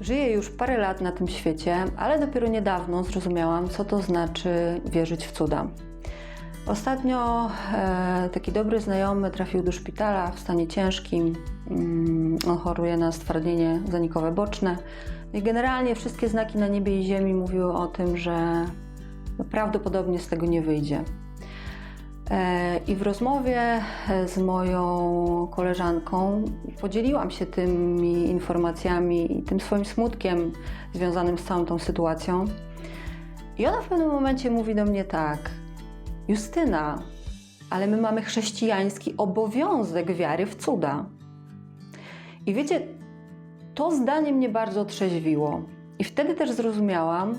Żyję już parę lat na tym świecie, ale dopiero niedawno zrozumiałam, co to znaczy wierzyć w cuda. Ostatnio e, taki dobry znajomy trafił do szpitala w stanie ciężkim. Mm, on choruje na stwardnienie zanikowe boczne. No I generalnie wszystkie znaki na niebie i ziemi mówiły o tym, że prawdopodobnie z tego nie wyjdzie. I w rozmowie e, z moją koleżanką podzieliłam się tymi informacjami i tym swoim smutkiem związanym z całą tą sytuacją. I ona w pewnym momencie mówi do mnie tak: Justyna, ale my mamy chrześcijański obowiązek wiary w cuda. I wiecie, to zdanie mnie bardzo otrzeźwiło. I wtedy też zrozumiałam,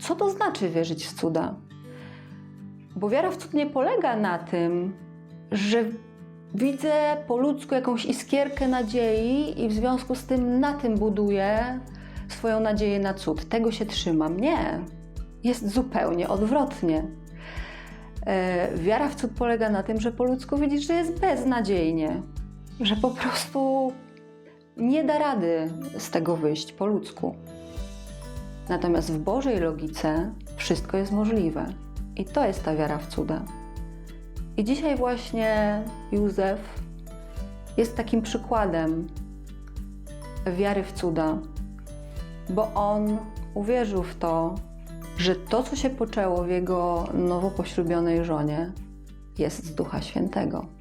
co to znaczy wierzyć w cuda. Bo wiara w cud nie polega na tym, że widzę po ludzku jakąś iskierkę nadziei i w związku z tym na tym buduję swoją nadzieję na cud. Tego się trzymam. Nie. Jest zupełnie odwrotnie. E, Wiara w cud polega na tym, że po ludzku widzisz, że jest beznadziejnie, że po prostu nie da rady z tego wyjść po ludzku. Natomiast w Bożej logice wszystko jest możliwe. I to jest ta wiara w cuda. I dzisiaj właśnie Józef jest takim przykładem wiary w cuda, bo on uwierzył w to, że to, co się poczęło w jego nowo poślubionej żonie, jest z Ducha Świętego.